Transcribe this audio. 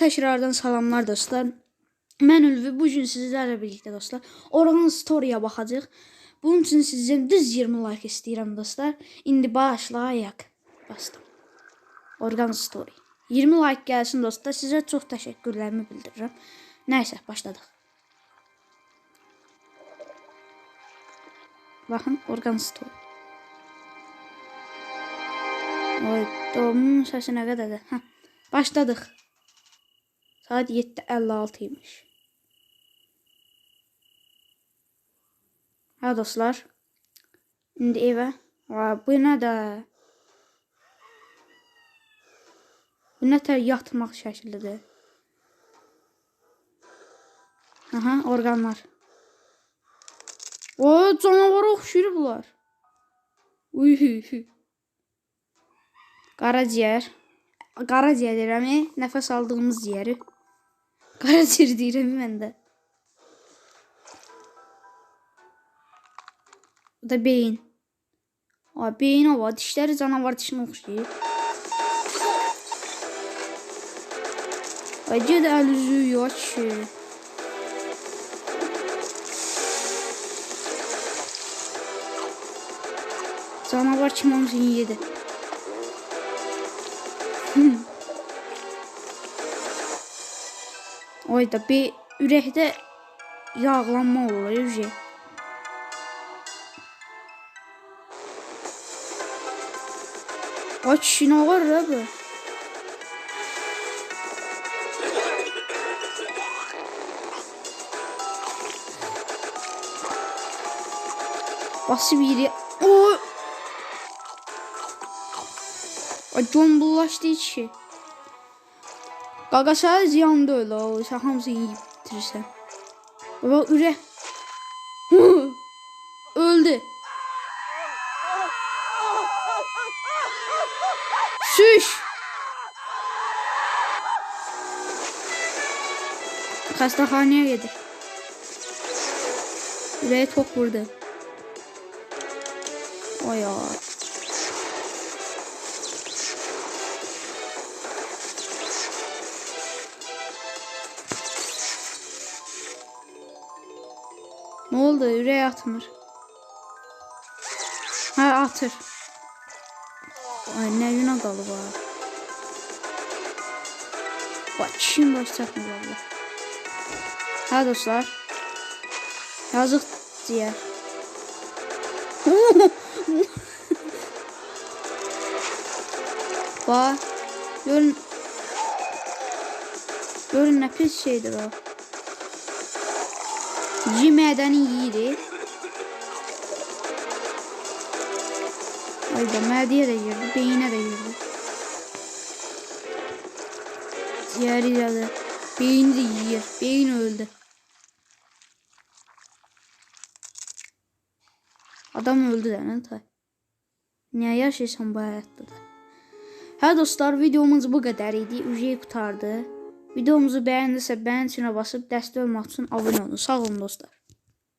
Təkrardan salamlar dostlar. Mən Ülvi bu gün sizlərlə birlikdə dostlar Orhan Story-ya. Bunun üçün sizdən düz 20 like istəyirəm dostlar. İndi başlayaq. Bastım. Organ Story. 20 like gəlsin dostlar. Sizə çox təşəkkürlərimi bildirirəm. Nəysə, başladıq. Baxın, Organ Story. Oy, doğumun səsi nə qədərdir? Hə, başladıq. Saat 7.56 imiş. Ha dostlar. İndi evə. Aa, bu nə də? Bu nə tər yatmaq şəklidir. Aha, orqanlar. O, canavara oxşuyur bunlar. Uy. Qaraciyər. Qaraciyər deyirəm, nəfəs aldığımız yeri. Qaraciyər deyirəm mən də. Bu da beyin. Aa, beyin o var. Dişləri canavar dişinə oxşayır. Ay, ged əl üzü yox ki. Canavar kim onu yedi. Oy da bir ürəkdə yağlanma olur ücə. Ay kişi nə var ya bu? Basıb yeri. Oy! Ay içi. Qaqa sadəcə yandı öyle o. Sən hamısını yeyib bitirirsən. Baba ürək. Öldü. Şüş. Xəstəxanaya gedir. Ürəyi tok vurdu. Ay ay. Ne oldu? Ürək atmır. Ha atır. Ay nə günə qalıb ha. Bak kim baş çatmır valla. Ha dostlar. Yazıq deyər. Bak. Görün. Görün nə pis şeydir o. Cimeden iyiydi. Ay da mədiyə də girdi, beyinə də girdi. Ciğeri de beyni de yiyir. Beyin öldü. Adam öldü də nə tay. Niyə yaşayırsan bu həyatda da? Hə dostlar, videomuz bu qədər idi. Ücəyi qutardı. Videomuzu bəyəndisə bəyən tuşuna basıb dəstək olmaq üçün abunə olun. Sağ olun dostlar.